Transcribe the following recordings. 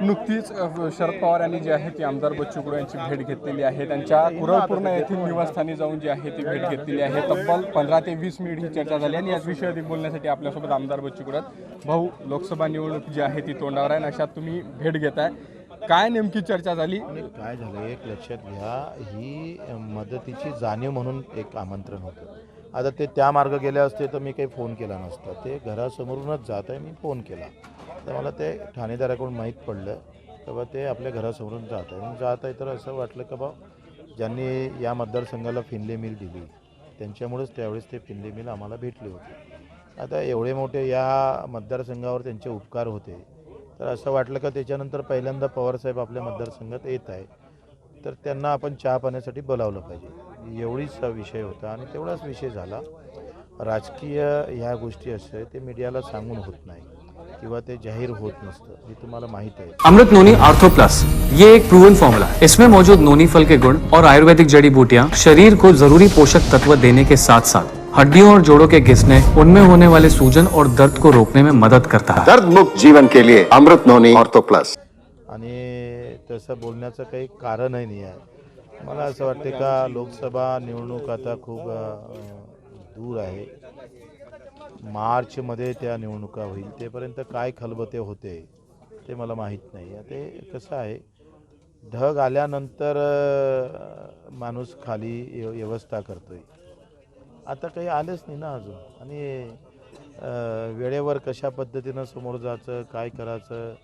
नुकतीच शरद पवार यांनी जे आहे ती आमदार बच्चू कडू यांची भेट घेतलेली आहे. त्यांच्या कुरळपूर्ण येथील निवासस्थानी जाऊन जी आहे ती भेट घेतलेली आहे. तब्बल पंधरा ते वीस मिनिट ही चर्चा झाली आणि याच विषयी बोलण्यासाठी आपल्यासोबत आमदार बच्चू कडू भाऊ लोकसभा निवडणूक जी आहे ती तोंडावर आहे आणि अशात तुम्ही भेट घेताय. काय नेमकी चर्चा झाली? काय झालं एक लक्षात घ्या ही मदतीची जाणीव म्हणून एक आमंत्रण होतं. आता ते त्या मार्ग गेले असते तर मी काही फोन केला नसता. ते घरासमोरूनच जात आहे मी फोन केला. तर मला ते ठाणेदाराकडून माहीत पडलं की बा ते आपल्या घरासमोरून जात आहे. मग जात आहे तर असं वाटलं की बा ज्यांनी या मतदारसंघाला फिनले मिल दिली त्यांच्यामुळेच त्यावेळेस ते फिनले मिल आम्हाला भेटले होते. आता एवढे मोठे या मतदारसंघावर त्यांचे उपकार होते. तर असं वाटलं का त्याच्यानंतर पहिल्यांदा पवारसाहेब आपल्या मतदारसंघात येत आहे. तर त्यांना आपण चहा पाण्यासाठी बोलावलं पाहिजे. एवढीच हा विषय होता आणि तेवढाच विषय झाला. राजकीय ह्या गोष्टी असं आहे ते मीडियाला सांगून होत नाही. किंवा ते जाहीर होत नसतं हे तुम्हाला माहीत आहे. अमृत नोनी आर्थो प्लस ये एक प्रूवन फॉर्मूला है इसमें मौजूद नोनी फल के गुण और आयुर्वेदिक जड़ी बूटियाँ शरीर को जरूरी पोषक तत्व देने के साथ साथ हड्डियों और जोड़ों के घिसने उनमें होने वाले सूजन और दर्द को रोकने में मदद करता है। दर्द मुक्त जीवन के लिए अमृत नोनी ऑर्थो प्लस आणि तसं बोलण्याचं काही कारणही नाही आहे. मला असं वाटते का लोकसभा निवडणूक आता खूप अ, दूर आहे. मार्चमध्ये त्या निवडणुका होईल तेपर्यंत काय खलबते होते ते मला माहीत नाही. ते कसं आहे ढग आल्यानंतर माणूस खाली व्य- व्यवस्था आहे आता काही आलेच नाही ना अजून. आणि वेळेवर कशा पद्धतीनं समोर जायचं काय करायचं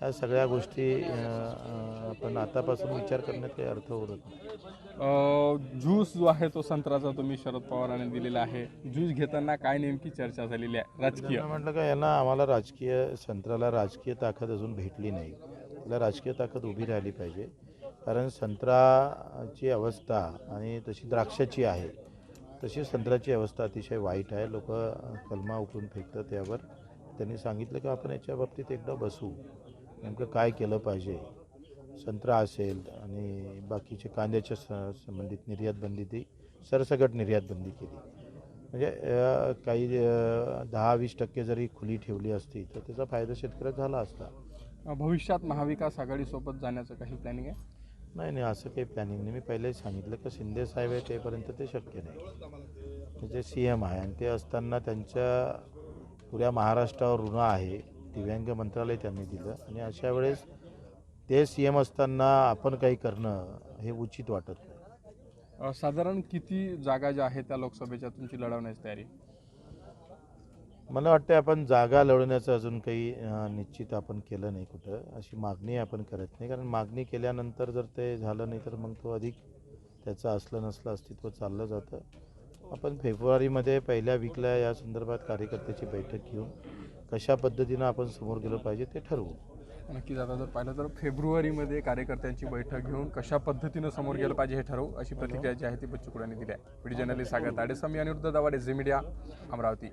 ह्या सगळ्या गोष्टी आपण आतापासून विचार करण्यात काही अर्थ उरत नाही. ज्यूस जो आहे तो संत्र्याचा तुम्ही शरद पवारांनी दिलेला आहे. ज्यूस घेताना काय नेमकी चर्चा झालेली आहे? राजकीय. म्हटलं का यांना आम्हाला राजकीय संत्र्याला राजकीय ताकद अजून भेटली नाही. तिला राजकीय ताकद उभी राहिली पाहिजे. कारण संत्राची अवस्था आणि तशी द्राक्षाची आहे तशी संत्र्याची अवस्था अतिशय वाईट आहे. लोक कलमा उकळून फेकतात त्यावर त्यांनी सांगितलं की आपण याच्या बाबतीत एकदा बसू. नेमकं काय केलं पाहिजे? संत्रा असेल आणि बाकीचे कांद्याच्या स संबंधित निर्यात बंदी ती सरसकट निर्यात बंदी केली. म्हणजे काही दहा वीस टक्के जरी खुली ठेवली असती तर त्याचा फायदा शेतकऱ्याला झाला असता. भविष्यात महाविकास आघाडीसोबत जाण्याचं काही प्लॅनिंग आहे? नाही नाही असं काही प्लॅनिंग नाही. मी पहिलेच सांगितलं की शिंदे साहेब आहे तेपर्यंत ते शक्य नाही. म्हणजे सी एम आहे आणि ते असताना त्यांच्या पुऱ्या महाराष्ट्रावर ऋण आहे. दिव्यांग मंत्रालय त्यांनी दिलं. आणि अशा वेळेस ते सी एम असताना आपण काही करणं हे उचित वाटत नाही. अ, साधारण किती जागा ज्या आहेत त्या लोकसभेच्या तुमची लढवण्याची तयारी? मला वाटतं आपण जागा लढवण्याचं अजून काही अ, निश्चित आपण केलं नाही कुठं. अशी मागणी आपण करत नाही. कारण मागणी केल्यानंतर जर ते झालं नाही तर मग तो अधिक त्याचं असलं नसलं अस्तित्व चाललं जातं. आपण फेब्रुवारीमध्ये पहिल्या वीकला या संदर्भात कार्यकर्त्याची बैठक घेऊन कशा पद्धतीनं आपण समोर गेलं पाहिजे ते ठरवू. नक्कीच आता जर पाहिलं तर फेब्रुवारीमध्ये कार्यकर्त्यांची बैठक घेऊन कशा पद्धतीनं समोर गेलं पाहिजे हे ठरवू अशी प्रतिक्रिया जी आहे ती बच्चू कुडाने दिली आहे. Video journalist Sagar Tadesam Aniruddha Dawade Zee Media Amravati.